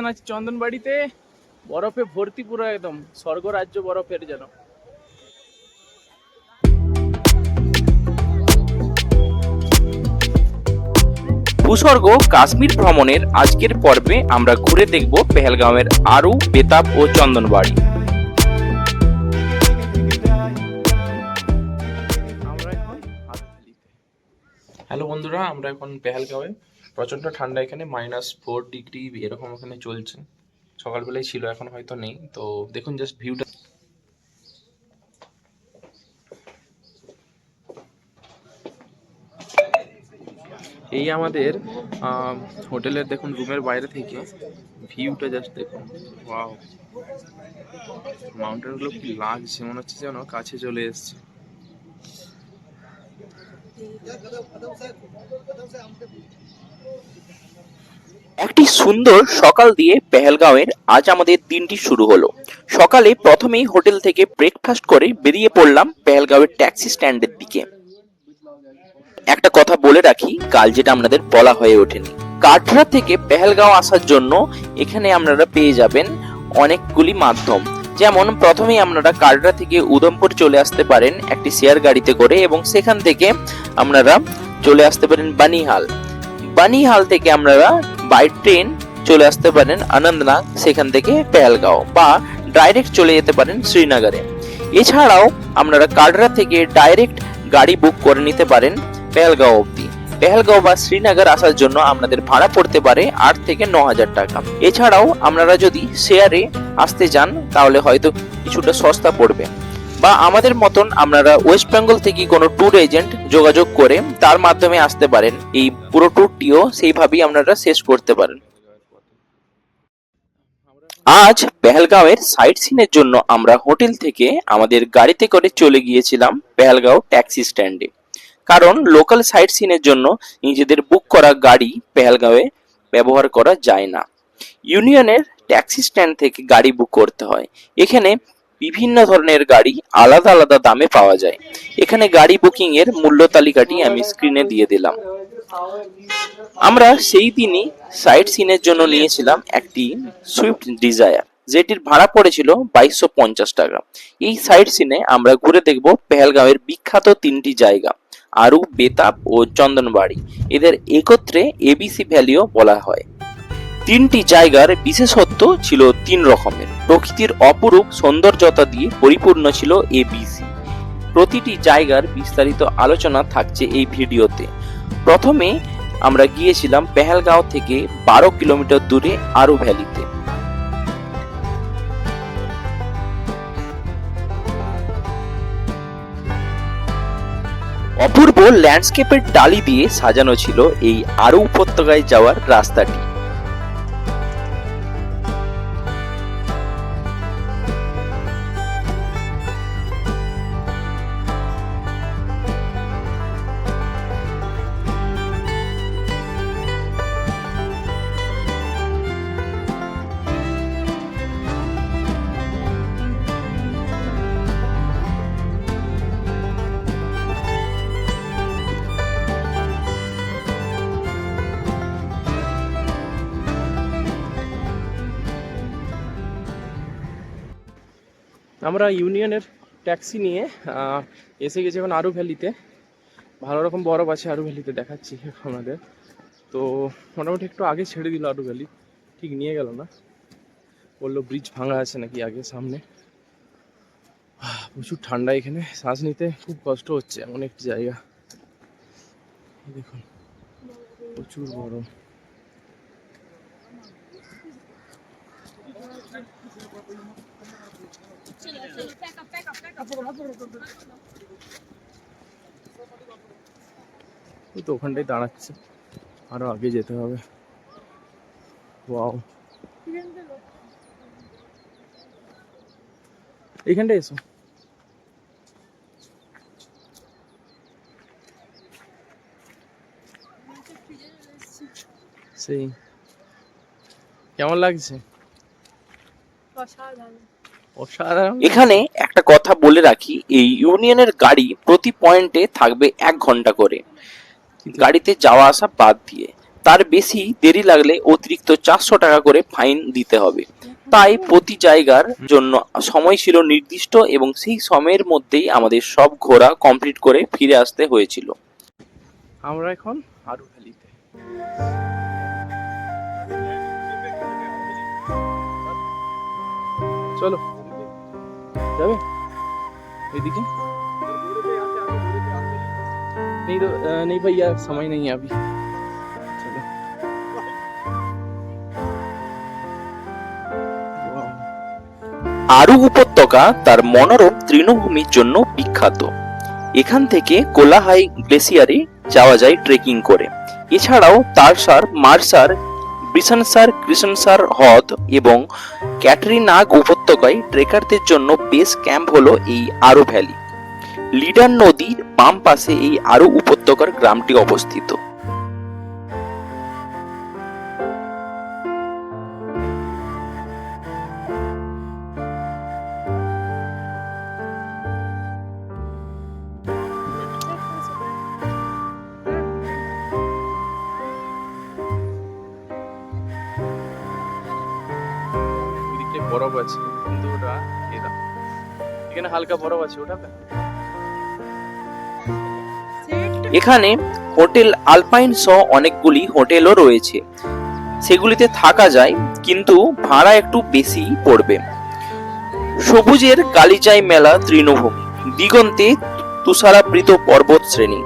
আছি চন্দনবাড়িতে। বরফে ভর্তি পুরো একদম স্বর্গ রাজ্য বরফের যেন। ভূস্বর্গ কাশ্মীর ভ্রমণের আজকের পর্বে আমরা ঘুরে দেখব পেহেলগাঁওয়ের আরু বেতাব ও চন্দনবাড়ি। আমরা এখন হাততালিতে হ্যালো বন্ধুরা আমরা এখন পেহেলগাঁওয়ে প্রচণ্ড ঠান্ডা এখানে মাইনাস ফোর ডিগ্রি এরকম এখানে চলছে। সকালবেলায় ছিল, এখন হয়তো নেই। তো দেখুন জাস্ট ভিউটা এই আমাদের হোটেলের দেখুন রুমের বাইরে থেকে ভিউটা জাস্ট দেখুন। ওয়াও মাউন্টেনগুলো কি লাগছে, মনে হচ্ছে যেন কাছে চলে এসছে। একটি সুন্দর সকাল দিয়ে পেহেলগাঁওয়ের আজ আমাদের দিনটি শুরু হলো। সকালে প্রথমেই হোটেল থেকে ব্রেকফাস্ট করে বেরিয়ে পড়লাম পেহেলগাঁওয়ের ট্যাক্সি স্ট্যান্ডের দিকে। একটা কথা বলে রাখি, কাল যেটা আপনাদের বলা হয়ে ওঠেনি। কাটরা থেকে পেহেলগাঁও আসার জন্য এখানে আপনারা পেয়ে যাবেন অনেকগুলি মাধ্যম। যেমন, প্রথমেই আপনারা কাটরা থেকে উদমপুর চলে আসতে পারেন একটি শেয়ার গাড়িতে করে এবং সেখান থেকে আপনারা চলে আসতে পারেন বানিহাল। বানিহাল থেকে আপনারা বাই ট্রেন চলে আসতে পারেন আনন্দনাগ, সেখান থেকে পেহেলগাঁও বা ডাইরেক্ট চলে যেতে পারেন শ্রীনগরে। এছাড়াও আপনারা কাটরা থেকে ডাইরেক্ট গাড়ি বুক করে নিতে পারেন পেহেলগাঁও অবধি। পেহেলগাঁও বা শ্রীনগর আসার জন্য আপনাদের ভাড়া পড়তে পারে আট থেকে ন হাজার টাকা। এছাড়াও আপনারা যদি শেয়ারে আসতে চান, তাহলে হয়তো কিছুটা সস্তা পড়বে। বা আমাদের মতন আপনারা ওয়েস্ট বেঙ্গল থেকে কোনো ট্যুর এজেন্ট যোগাযোগ করে তার মাধ্যমে আসতে পারেন। এই পুরো ট্যুরটিও সেইভাবেই আপনারা শেষ করতে পারেন। আজ পেহেলগাঁওয়ের সাইট সিনের জন্য আমরা হোটেল থেকে আমাদের গাড়িতে করে চলে গিয়েছিলাম পেহেলগাঁও ট্যাক্সি স্ট্যান্ডে। কারণ লোকাল সাইট সিনের জন্য নিজেদের বুক করা গাড়ি পেহেলগাঁওয়ে ব্যবহার করা যায় না। ইউনিয়নের ট্যাক্সি স্ট্যান্ড থেকে গাড়ি বুক করতে হয়। এখানে বিভিন্ন ধরনের গাড়ি আলাদা আলাদা দামে পাওয়া যায়। এখানে গাড়ি বুকিং এর মূল্য তালিকাটি আমি স্ক্রিনে দিয়ে দিলাম। আমরা সেই দিনই সাইট সিনের জন্য নিয়েছিলাম একটি সুইফট ডিজায়ার যেটির ভাড়া পড়েছিল বাইশশো পঞ্চাশ টাকা। এই সাইট সিনে আমরা ঘুরে দেখব পেহেলগাঁওয়ের বিখ্যাত তিনটি জায়গা। আরু, বেতাব ও চন্দনবাড়ি। এদের একত্রে এবিসি ভ্যালিও বলা হয়। তিনটি জায়গার বিশেষত্ব ছিল তিন রকমের। প্রকৃতির অপরূপ সৌন্দর্যতা দিয়ে পরিপূর্ণ ছিল এবিসি প্রতিটি জায়গার বিস্তারিত আলোচনা থাকছে এই ভিডিওতে। প্রথমে আমরা গিয়েছিলাম পেহেলগাঁও থেকে বারো কিলোমিটার দূরে আরু ভ্যালিতে। অপূর্ব ল্যান্ডস্কেপের ডালি দিয়ে সাজানো ছিল এই আরও উপত্যকায় যাওয়ার রাস্তাটি। আমরা ইউনিয়নের ট্যাক্সি নিয়ে এসে গেছি এখন আরু ভ্যালিতে। ভালো রকম বরফ আছে আরু ভ্যালিতে দেখাচ্ছি আমাদের তো মোটামুটি একটু আগে ছেড়ে দিল আরু ভ্যালি, ঠিক নিয়ে গেল না। বলল ব্রিজ ভাঙা আছে নাকি আগে সামনে। প্রচুর ঠান্ডা এখানে, শ্বাস নিতে খুব কষ্ট হচ্ছে এমন একটি জায়গা। দেখুন, প্রচুর গরম। তো ওখানটাই দাঁড়াচ্ছে। আরও আগে যেতে হবে। ওয়াও। এইখানটায় এসো। সেই। কেমন লাগছে? অসাধারণ। এখানে একটা কথা বলে রাখি এই ইউনিয়নের গাড়ি প্রতি পয়েন্টে থাকবে এক ঘণ্টা করে। গাড়িতে যাওয়া আসা বাদ দিয়ে তার বেশি দেরি লাগলে অতিরিক্ত চারশো টাকা করে ফাইন দিতে হবে। তাই প্রতি জায়গার জন্য সময় ছিল নির্দিষ্ট এবং সেই সময়ের মধ্যেই আমাদের সব ঘোরা কমপ্লিট করে ফিরে আসতে হয়েছিল। আমরা এখন আরু ভ্যালিতে চলো। যাবে এদিকে नहीं तो अ, नहीं भैया समय नहीं है अभी चलो Wow. আরু উপত্যকা তার মনোরম তৃণভূমির জন্য বিখ্যাত এখান থেকে কোলাহাই গ্লেসিয়ারে যাওয়া যায় ট্রেকিং করে এছাড়াও তারসার মারসার বিশনসার কৃষ্ণসার হ্রদ এবং ক্যাটরিনাগ উপত্যকায় ট্রেকারদের জন্য বেস ক্যাম্প হলো এই আরও ভ্যালি। লিডার নদীর বাম পাশে এই আরও উপত্যকার গ্রামটি অবস্থিত। আছে। কিন্তু ওটা এরা এখানে হালকা বরফ আছে এখানে হোটেল আলপাইন সহ অনেকগুলি হোটেলও রয়েছে। সেগুলিতে থাকা যায়, কিন্তু ভাড়া একটু বেশি পড়বে। সবুজের কালিচাই মেলা তৃণভূমি, দিগন্তে তুষারাবৃত পর্বত শ্রেণি,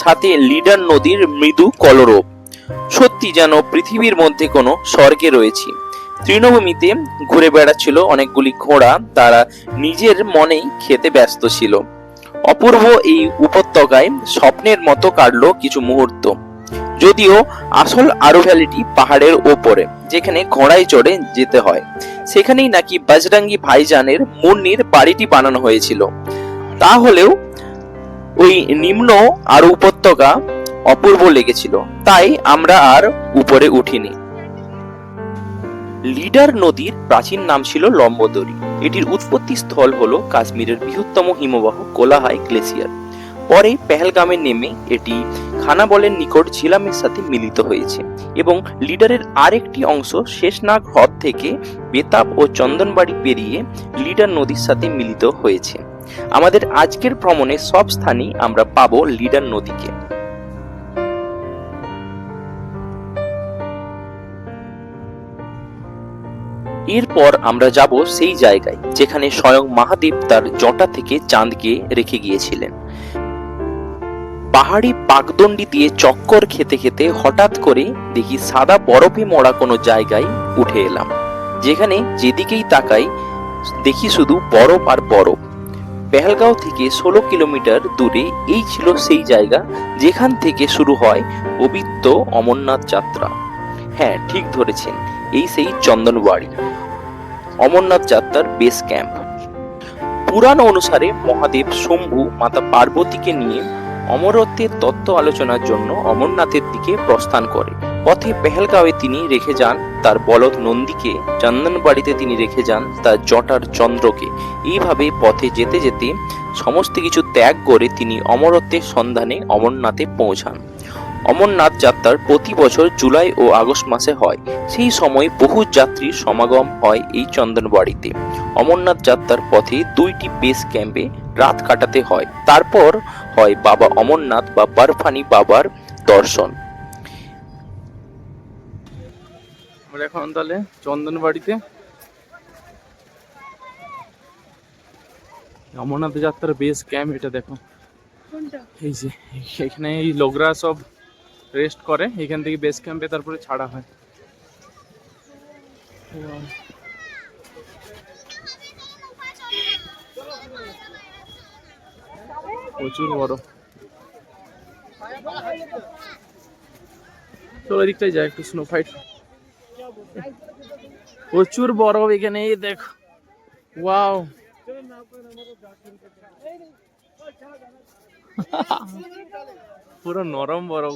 সাথে লিডার নদীর মৃদু কলরব। সত্যি যেন পৃথিবীর মধ্যে কোনো স্বর্গে রয়েছি। তৃণভূমিতে ঘুরে বেড়াচ্ছিল অনেকগুলি ঘোড়া। তারা নিজের মনেই খেতে ব্যস্ত ছিল। অপূর্ব এই উপত্যকায় স্বপ্নের মতো কাটলো কিছু মুহূর্ত। যদিও আসল আরও ভ্যালিটি পাহাড়ের ওপরে, যেখানে ঘোড়ায় চড়ে যেতে হয়। সেখানেই নাকি বজরঙ্গি ভাইজানের মুন্নির বাড়িটি বানানো হয়েছিল। তাহলেও ওই নিম্ন আর উপত্যকা অপূর্ব লেগেছিল। তাই আমরা আর উপরে উঠিনি। লিডার নদীর প্রাচীন নাম ছিল লম্বদরি। এটির উৎপত্তি স্থল হলো কাশ্মীরের বৃহত্তম হিমবাহ কোলাহাই গ্লেসিয়ার। পরে পেহেলগামে নেমে এটি খানাবলের নিকট ঝিলামের সাথে মিলিত হয়েছে এবং লিডারের আরেকটি অংশ শেষনাগ হ্রদ থেকে বেতাব ও চন্দনবাড়ি পেরিয়ে লিডার নদীর সাথে মিলিত হয়েছে। আমাদের আজকের ভ্রমণে সব স্থানেই আমরা পাবো লিডার নদীকে। এরপর আমরা যাব সেই জায়গায়, যেখানে স্বয়ং মহাদেব তার জটা থেকে চাঁদকে রেখে গিয়েছিলেন। পাহাড়ি পাকদণ্ডি দিয়ে চক্কর খেতে খেতে হঠাৎ করে দেখি সাদা বরফে মরা কোনো জায়গায় উঠে এলাম, যেখানে যেদিকেই তাকাই দেখি শুধু বরফ আর বরফ। পেহেলগাঁও থেকে ষোলো কিলোমিটার দূরে এই ছিল সেই জায়গা, যেখান থেকে শুরু হয় পবিত্র অমরনাথ যাত্রা। হ্যাঁ ঠিক ধরেছেন। এই সেই চন্দনবাড়ি অমরনাথ যাত্রার বেস ক্যাম্প পুরাণ অনুসারে মহাদেব শম্ভু মাতা পার্বতীকে নিয়ে অমরত্বের তত্ত্ব আলোচনার জন্য অমরনাথের দিকে প্রস্থান করে। পথে পেহেলগাঁওয়ে তিনি রেখে যান তার বলদ নন্দীকে, চন্দনবাড়িতে তিনি রেখে যান তার জটার চন্দ্রকে। এইভাবে পথে যেতে যেতে সমস্ত কিছু ত্যাগ করে তিনি অমরত্বের সন্ধানে অমরনাথে পৌঁছান। অমরনাথ যাত্রার প্রতি বছর জুলাই ও আগস্ট মাসে হয়। সেই সময় বহু যাত্রীর সমাগম হয় এই চন্দনবাড়িতে। অমরনাথ যাত্রার পথে দুইটি বেস ক্যাম্পে রাত কাটাতে হয়। তারপর হয় বাবা অমরনাথ বা বরফানি বাবার দর্শন। আমরা এখন তাহলে চন্দনবাড়িতে অমরনাথ যাত্রার বেস ক্যাম্প এটা দেখো। এই যে এখানে এই লোকরা সব রেস্ট করে, এখান থেকে বেস ক্যাম্পে তারপরে ছাড়া হয়. প্রচুর বড়। চলো এদিকটাই যায় একটু স্নো ফাইট প্রচুর বরফ এখানে, এই দেখো। ওয়াও পুরো নরম বরফ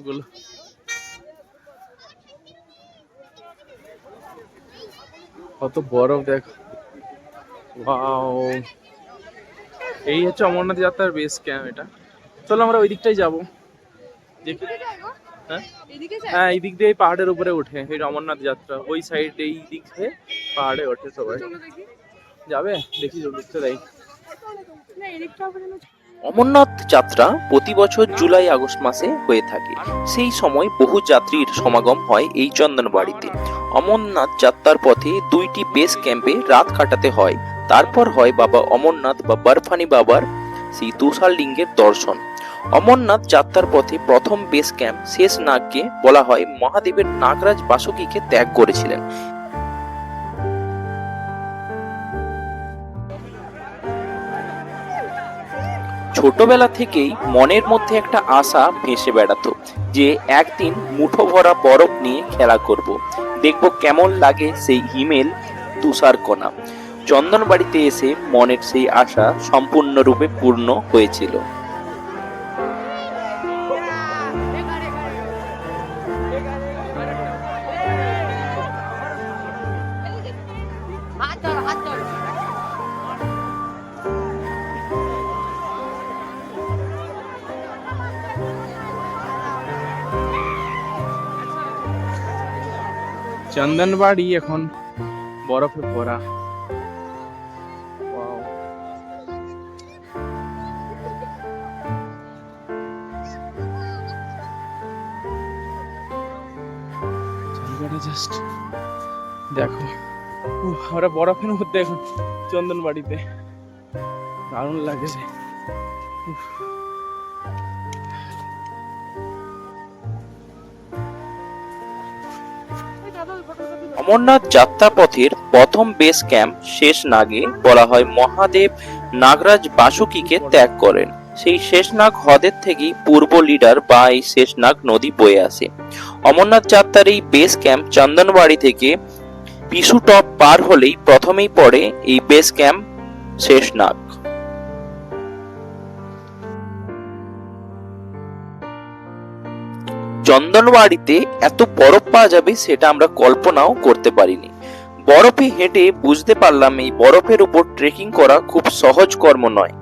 কত বরফ দেখো। এই হচ্ছে অমরনাথ যাত্রার বেস ক্যাম্প এটা। চলো আমরা ওই দিকটাই যাব। দেখি। হ্যাঁ? হ্যাঁ এই দিক দিয়ে পাহাড়ের উপরে ওঠে এই অমরনাথ যাত্রা। ওই সাইড এই দিক হয়ে পাহাড়ে ওঠে সবাই। যাবে? দেখি ঢুকতে দেয় অমরনাথ যাত্রা প্রতি বছর জুলাই, আগস্ট মাসে হয়ে থাকে। সেই সময় বহু যাত্রীর সমাগম হয় এই চন্দনবাড়িতে। অমরনাথ যাত্রার পথে দুইটি বেস ক্যাম্পে রাত কাটাতে হয়। তারপর হয় বাবা অমরনাথ বা বরফানি বাবার সেই তুষার লিঙ্গের দর্শন। অমরনাথ যাত্রার পথে প্রথম বেস ক্যাম্প শেষ নাগকে বলা হয় মহাদেবের নাগরাজ বাসুকীকে ত্যাগ করেছিলেন। ছোটবেলা থেকেই মনের মধ্যে একটা আশা ভেসে বেড়াতো যে একদিন মুঠো ভরা বরফ নিয়ে খেলা করব। দেখব কেমন লাগে সেই হিমেল তুষার কণা চন্দনবাড়িতে এসে মনের সেই আশা সম্পূর্ণরূপে পূর্ণ হয়েছিল চন্দনবাড়ি এখন বরফে ভরা। জাস্ট দেখো। আমরা বরফের মধ্যে এখন চন্দনবাড়িতে। দারুণ লাগছে অমরনাথ যাত্রাপথের প্রথম বেস ক্যাম্প শেষ নাগে বলা হয় মহাদেব নাগরাজ বাসুকিকে ত্যাগ করেন। সেই শেষনাগ হ্রদের থেকেই পূর্ব লিডার বা এই শেষনাগ নদী বয়ে আসে। অমরনাথ যাত্রার এই বেস ক্যাম্প চন্দনবাড়ি থেকে পিসু টপ পার হলেই প্রথমেই পড়ে এই বেস ক্যাম্প শেষনাগ। চন্দনবাড়িতে এত বরফ পাওয়া যাবে সেটা আমরা কল্পনাও করতে পারিনি। বরফে হেঁটে বুঝতে পারলাম এই বরফের উপর ট্রেকিং করা খুব সহজ কর্ম নয়।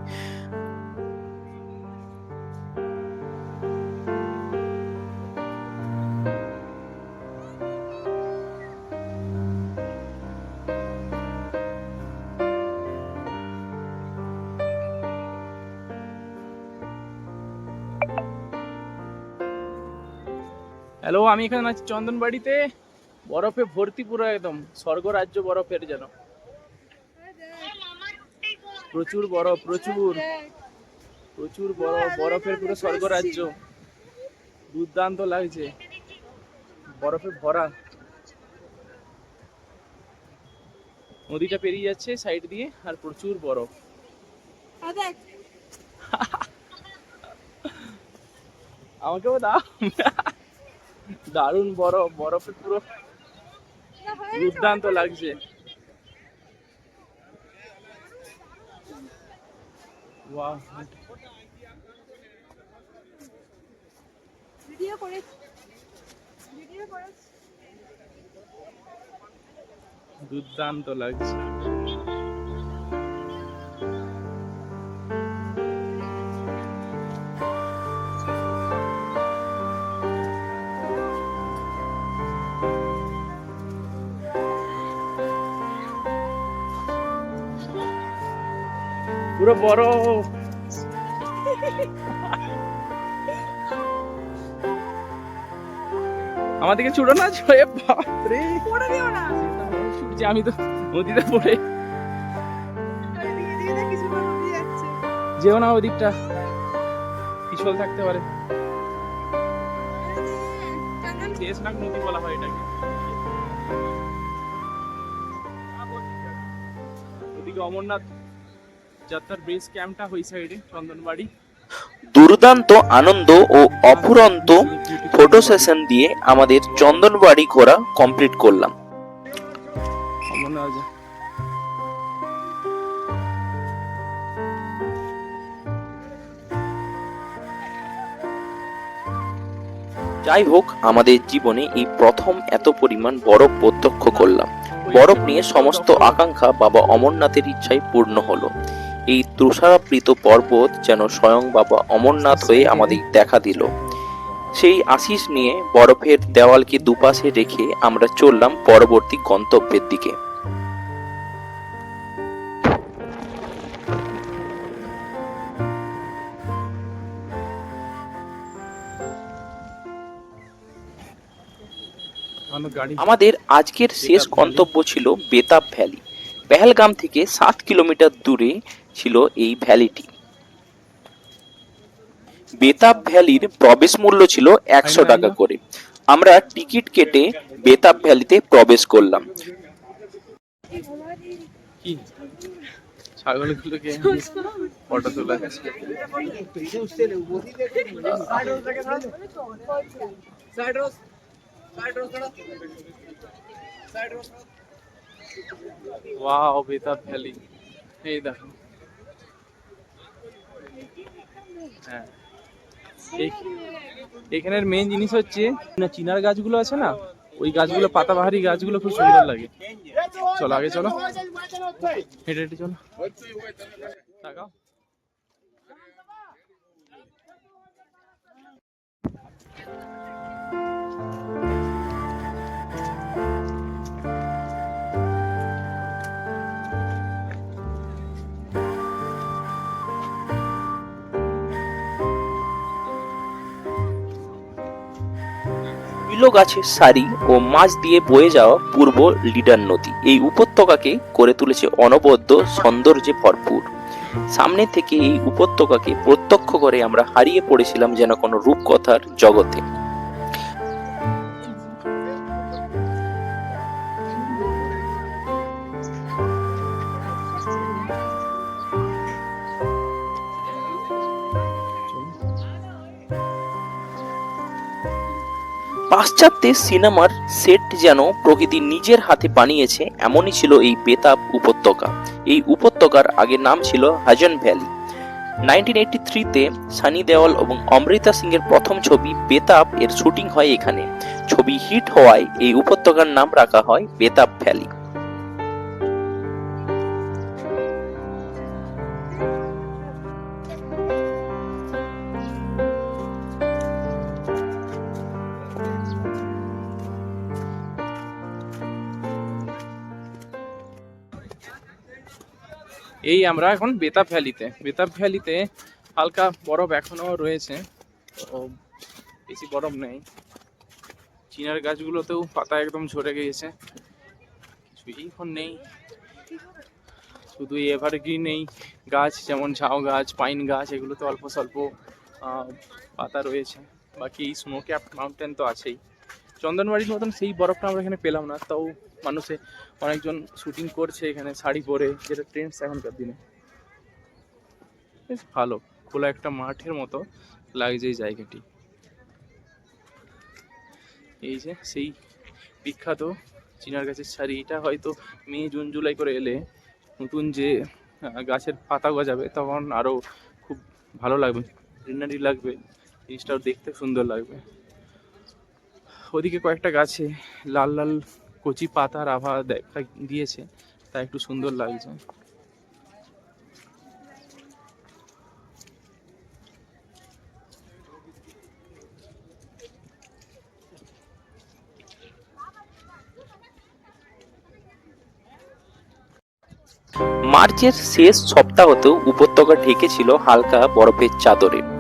হ্যালো আমি এখানে আছি চন্দনবাড়িতে। বরফে ভর্তি পুরো একদম। স্বর্গরাজ্য বরফের যেন। প্রচুর বরফ প্রচুর। প্রচুর বরফ বরফের পুরো স্বর্গরাজ্য। দুর্দান্ত লাগছে। বরফে ভরা। নদীটা পেরিয়ে যাচ্ছে সাইড দিয়ে আর প্রচুর বরফ। আমাকেও দাও। দারুণ বরফ বরফে পুরো। দুর্দান্ত লাগছে। ভিডিও করে ভিডিও করে। দুর্দান্ত লাগছে। পুরো বরফ আমাদেরকে ছুড়ো না ছয়ে বাপরে। পড়ে দিও না। ছুটছি আমি তো নদীতে পড়ে। যেও না ওদিকটা। পিছল থাকতে পারে। নদী বলা হয় এটাকে। ওদিকে অমরনাথ। যাত্রার বেস ক্যাম্পটা ওই সাইডে চন্দনবাড়ি। দুর্দান্ত আনন্দ ও অফুরন্ত ফটো সেশন দিয়ে আমাদের চন্দনবাড়ি ঘোরা কমপ্লিট করলাম। যাই হোক আমাদের জীবনে এই প্রথম এত পরিমাণ বরফ প্রত্যক্ষ করলাম। বরফ নিয়ে সমস্ত আকাঙ্ক্ষা বাবা অমরনাথের ইচ্ছাই পূর্ণ হলো। এই তুষারাবৃত পর্বত যেন স্বয়ং বাবা অমরনাথ হয়ে আমাদের দেখা দিল। সেই আশিস নিয়ে বরফের দেওয়ালকে দুপাশে রেখে আমরা চললাম পরবর্তী গন্তব্যের দিকে। আমাদের আজকের শেষ গন্তব্য ছিল বেতাব ভ্যালি। পেহেলগাম থেকে সাত কিলোমিটার দূরে ছিল এই ভ্যালিটি। বেতাব ভ্যালির প্রবেশ মূল্য ছিল একশো টাকা করে। আমরা টিকিট কেটে বেতাব ভ্যালিতে প্রবেশ করলাম। কি? ছাগলগুলোকে ফটো তোলা। Wow Betaab valley. এই দেখো। হ্যাঁ। এখানের মেন জিনিস হচ্ছে না চিনার গাছগুলো আছে না ওই গাছগুলো পাতাবাহারি গাছগুলো খুব সুন্দর লাগে। চলো আগে চলো। হেঁটে হেঁটে চলো। বিলো গাছের সারি ও মাছ দিয়ে বয়ে যাওয়া পূর্ব লিডার নদী। এই উপত্যকাকে করে তুলেছে অনবদ্য সৌন্দর্যে ভরপুর। সামনে থেকে এই উপত্যকাকে প্রত্যক্ষ করে আমরা হারিয়ে পড়েছিলাম যেন কোনো রূপকথার জগতে। পাশ্চাত্যের সিনেমার সেট যেন প্রকৃতি নিজের হাতে বানিয়েছে, এমনই ছিল এই বেতাব উপত্যকা। এই উপত্যকার আগে নাম ছিল হাজন ভ্যালি। নাইনটিন এইটি থ্রিতে সানি দেওয়াল এবং অমৃতা সিং এর প্রথম ছবি বেতাব এর শুটিং হয় এখানে। ছবি হিট হওয়ায় এই উপত্যকার নাম রাখা হয় বেতাব ভ্যালি। এই আমরা এখন বেতাব ভ্যালিতে। বেতাব ভ্যালিতে হালকা বরফ এখনও রয়েছে। তো বেশি বরফ নেই। চিনার গাছগুলোতেও পাতা একদম ঝরে গিয়েছে। কিছুই এখন নেই। শুধু এভারগ্রিন এই গাছ, যেমন ঝাউ গাছ পাইন গাছ, এগুলোতে অল্প স্বল্প পাতা রয়েছে। বাকি স্নো ক্যাপ মাউন্টেন তো আছেই। চন্দনবাড়ির মতন সেই বরফটা আমরা এখানে পেলাম না, তাও মানুষে অনেকজন শুটিং করছে এখানে, শাড়ি পরে, যেটা ট্রেন্ডস এখনকার দিনে। বেশ ভালো, খোলা একটা মাঠের মতো লাগছে এই জায়গাটি। এই যে সেই বিখ্যাত চিনার গাছের শাড়ি, এটা হয়তো মে, জুন, জুলাই করে এলে নতুন যে গাছের পাতা গজাবে, তখন আরও খুব ভালো লাগবে গ্রিনারি লাগবে, জিনিসটাও দেখতে সুন্দর লাগবে। ওদিকে কয়েকটা গাছে লাল লাল কচি পাতার আভা দেখা দিয়েছে, তা একটু সুন্দর লাগছে। মার্চের শেষ সপ্তাহতেও উপত্যকা ঢেকেছিল হালকা বরফের চাদরে।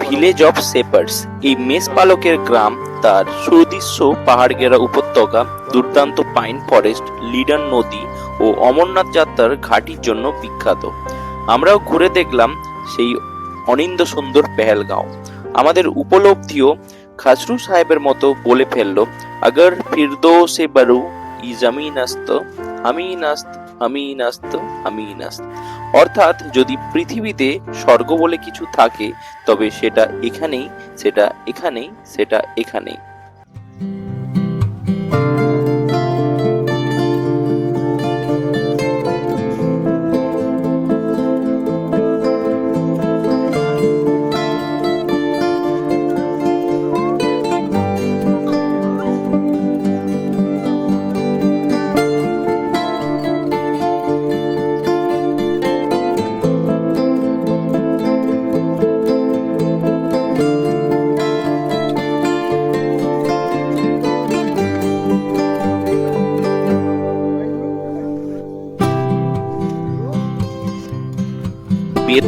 ভিলেজ অফ এই গ্রাম, তার সুদৃশ্য পাহাড় উপত্যকা, দুর্দান্ত পাইন ফরেস্ট লিডার নদী ও অমরনাথ যাত্রার ঘাটির জন্য বিখ্যাত। আমরাও ঘুরে দেখলাম সেই অনিন্দ সুন্দর পেহেলগাঁও। আমাদের উপলব্ধিও খাসরু সাহেবের মতো বলে ফেলল, আগর ফিরদো সে বারু, ই জমিন আস্ত আমিন আস্ত আমিন আস্ত আমিন আস্ত অর্থাৎ যদি পৃথিবীতে স্বর্গ বলে কিছু থাকে তবে সেটা এখানেই সেটা এখানেই সেটা এখানেই।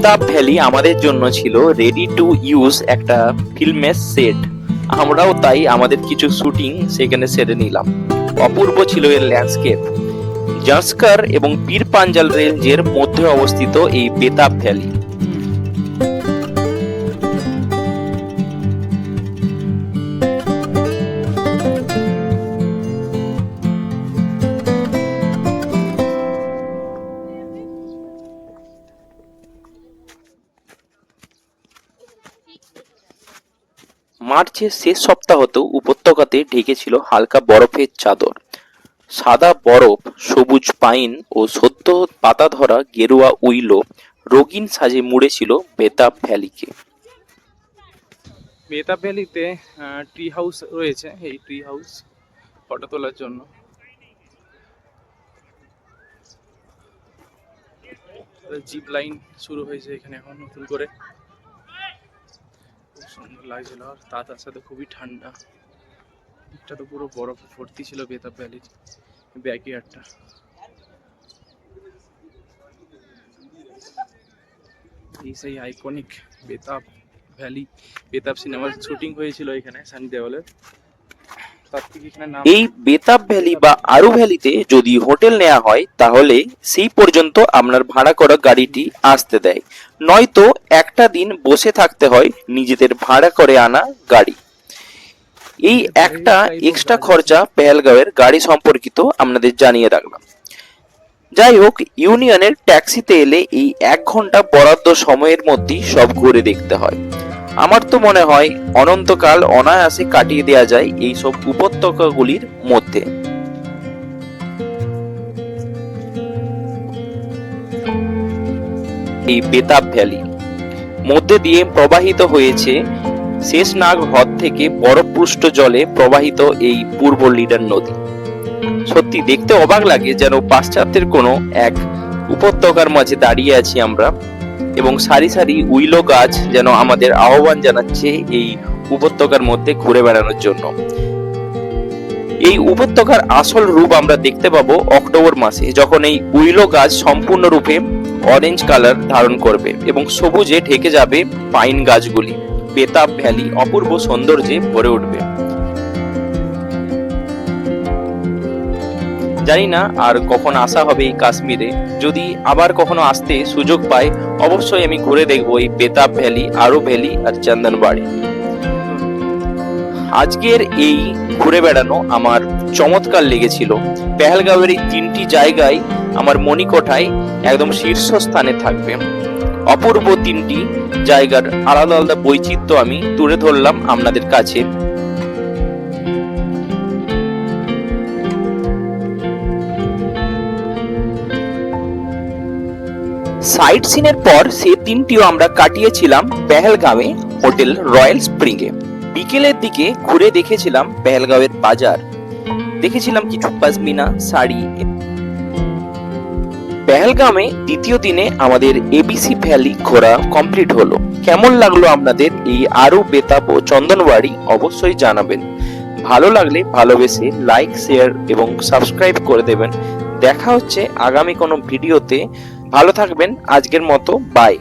বেতাব ভ্যালি আমাদের জন্য ছিল রেডি টু ইউজ একটা ফিল্মের সেট আমরাও তাই আমাদের কিছু শুটিং সেখানে সেরে নিলাম। অপূর্ব ছিল এর ল্যান্ডস্কেপ জাস্কার এবং পীর পাঞ্জাল রেঞ্জের মধ্যে অবস্থিত এই বেতাব ভ্যালি। মার্চের শেষ সপ্তাহতেও উপত্যকাতে ঢেকেছিল হালকা বরফের চাদর। সাদা বরফ, সবুজ পাইন ও সদ্য পাতা ধরা গেরুয়া উইলো রঙিন সাজে মুড়েছিল বেতাব ভ্যালিকে। বেতাব ভ্যালিতে ট্রি হাউস রয়েছে। এই ট্রি হাউস ফটো তোলার জন্য। জিপ লাইন শুরু হয়েছে এখানে এখন নতুন করে। সুন্দর লাগছিল আর তার সাথে খুবই ঠান্ডা। এটা তো পুরো বরফ ভর্তি ছিল বেতাব ভ্যালির ব্যাকইয়ার্ডটা। এই সেই আইকনিক বেতাব ভ্যালি, বেতাব সিনেমার শুটিং হয়েছিল এখানে সানি দেওয়ালের তার থেকে এখানে নাম এই বেতাব ভ্যালি বা আরু ভ্যালিতে যদি হোটেল নেওয়া হয়, তাহলে সেই পর্যন্ত আপনার ভাড়া করা গাড়িটি আসতে দেয়। নয়তো একটা দিন বসে থাকতে হয় নিজেদের ভাড়া করে আনা গাড়ি। এই একটা এক্সট্রা খরচা পেহেলগাঁওয়ের গাড়ি সম্পর্কিত আপনাদের জানিয়ে রাখলাম। যাই হোক, ইউনিয়নের ট্যাক্সিতে এলে এই এক ঘণ্টা বরাদ্দ সময়ের মধ্যেই সব ঘুরে দেখতে হয়। আমার তো মনে হয় অনন্তকাল অনায়াসে কাটিয়ে দেওয়া যায় এই সব উপত্যকাগুলির মধ্যে। এই বেতাব ভ্যালি মধ্যে দিয়ে প্রবাহিত হয়েছে শেষনাগ হ্রদ থেকে বরফপুষ্ট জলে প্রবাহিত এই পূর্ব লিডার নদী। সত্যি দেখতে অবাক লাগে যেন পাশ্চাত্যের কোনো এক উপত্যকার মাঝে দাঁড়িয়ে আছি আমরা। এবং সারি সারি উইলো গাছ যেন আমাদের আহ্বান জানাচ্ছে এই উপত্যকার মধ্যে ঘুরে বেড়ানোর জন্য। এই উপত্যকার আসল রূপ আমরা দেখতে পাবো অক্টোবর মাসে, যখন এই উইলো গাছ সম্পূর্ণরূপে অরেঞ্জ কালার ধারণ করবে এবং সবুজে ঢেকে যাবে পাইন গাছগুলি। বেতাব ভ্যালি অপূর্ব সৌন্দর্যে ভরে উঠবে। জানি না আর কখন আসা হবে এই কাশ্মীরে। যদি আবার কখনো আসতে সুযোগ পাই, অবশ্যই আমি ঘুরে দেখব এই বেতাব ভ্যালি আরও ভ্যালি আর চন্দনবাড়ি। আজকের এই ঘুরে বেড়ানো আমার চমৎকার লেগেছিল। পেহেলগাঁওয়ের এই তিনটি জায়গায় আমার মণিকোঠায় একদম শীর্ষস্থানে থাকবে। অপূর্ব তিনটি জায়গার আলাদা আলাদা বৈচিত্র্য আমি তুলে ধরলাম আপনাদের কাছে। সাইট সিনের পর সে দিনটিও আমরা কাটিয়েছিলাম পেহেলগাঁওয়ে হোটেল রয়্যাল স্প্রিং এ বিকেলের দিকে ঘুরে দেখেছিলাম পেহেলগাঁওয়ের বাজার। দেখেছিলাম কিছু পশমিনা শাড়ি পেহেলগামে দ্বিতীয় দিনে আমাদের এবিসি ভ্যালি ঘোরা কমপ্লিট হলো। কেমন লাগল আপনাদের এই আরও বেতাব ও চন্দনবাড়ি অবশ্যই জানাবেন। ভালো লাগলে ভালোবেসে লাইক, শেয়ার এবং সাবস্ক্রাইব করে দেবেন। দেখা হচ্ছে আগামী কোনো ভিডিওতে। ভালো থাকবেন আজকের মতো বাই